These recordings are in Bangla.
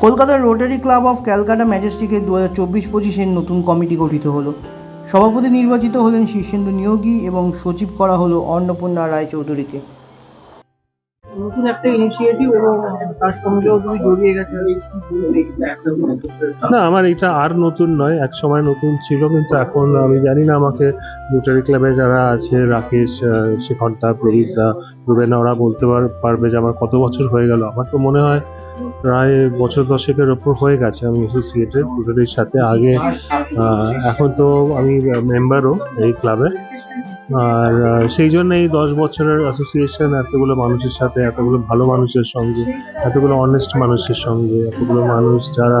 কলকাতার রোটারি ক্লাব অফ ক্যালকাটা ম্যাজেস্টিকের দু হাজার চব্বিশ পঁচিশের নতুন কমিটি গঠিত হলো। সভাপতি নির্বাচিত হলেন শীর্ষেন্দু নিয়োগী এবং সচিব করা হলো অন্নপূর্ণা রায়চৌধুরীকে। নতুন একটা ইনিশিয়েটিভ এবং তার সঙ্গেও তুমি জড়িয়ে গেছে। না আমার এটা আর নতুন নয় এক সময় নতুন ছিল কিন্তু এখন আমি জানি না আমাকে রোটারি ক্লাবে যারা আছে রাকেশ আহ, শিখরদা প্রবীরদা রুবেনা ওরা বলতে পার- পারবে যে আমার কত বছর হয়ে গেল। আমার তো মনে হয় প্রায় বছর দশেকের ওপর হয়ে গেছে আমি অ্যাসোসিয়েটেড রোটারির সাথে। আগে এখন তো আমি মেম্বারও এই ক্লাবে আর সেই জন্য এই দশ বছরের অ্যাসোসিয়েশন এতগুলো মানুষের সাথে, এতগুলো ভালো মানুষের সঙ্গে, এতগুলো অনেস্ট মানুষের সঙ্গে, এতগুলো মানুষ যারা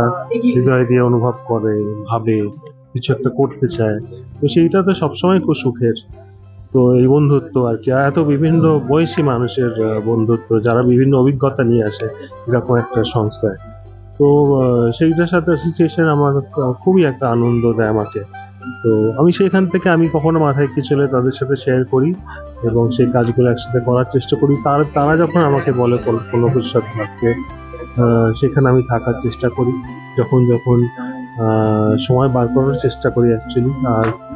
হৃদয় দিয়ে অনুভব করে, ভাবে, কিছু একটা করতে চায়। তো সেইটা তো সবসময় খুব সুখের। তো এই বন্ধুত্ব আর কি। এত বিভিন্ন বয়সী মানুষের বন্ধুত্ব, যারা বিভিন্ন অভিজ্ঞতা নিয়ে আসে এরকম একটা সংস্থায়। তো সেইটার সাথে অ্যাসোসিয়েশন আমার খুবই একটা আনন্দ দেয় আমাকে। তো, আমি সেখান থেকে আমি কখনো মাথায় কিছু হলে তাদের সাথে শেয়ার করি এবং সেই কাজগুলো একসাথে করার চেষ্টা করি। তার, তারা যখন আমাকে বলে কোনো- কিছুর থাকতে সেখানে আমি থাকার চেষ্টা করি। যখন যখন সময় বার করার চেষ্টা করি অ্যাকচুয়ালি আর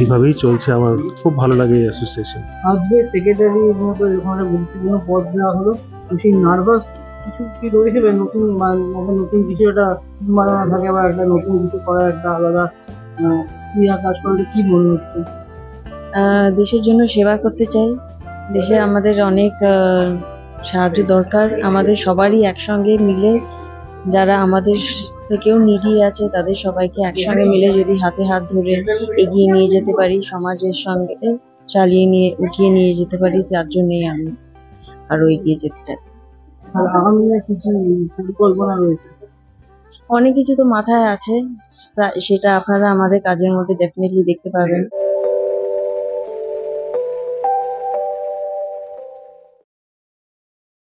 এইভাবেই চলছে আমার খুব ভালো লাগে এই অ্যাসোসিয়েশন আজকে সেক্রেটারি মতো এরকম একটা গুরুত্বপূর্ণ পদ দেওয়া হলো। সেই নার্ভাস কিছু কি রয়েছে নতুন নতুন কিছু একটা উন্মাদনা থাকে বা একটা নতুন কিছু করার একটা আলাদা ক্রিয়া কাজ করলে কি মনে হচ্ছে? দেশের জন্য সেবা করতে চাই। দেশে আমাদের অনেক সাহায্য দরকার। আমাদের সবারই একসঙ্গে মিলে যারা আমাদের থেকেও নিডিয়ে আছে, তাদের সবাইকে একসঙ্গে মিলে যদি হাতে হাত ধরে এগিয়ে নিয়ে যেতে পারি, সমাজের সঙ্গে চালিয়ে নিয়ে, উঠিয়ে নিয়ে যেতে পারি, তার জন্যই আমি আরও এগিয়ে যেতে চাই। অনেক কিছু তো মাথায় আছে সেটা আপনারা আমাদের কাজের মধ্যে ডেফিনেটলি দেখতে পাবেন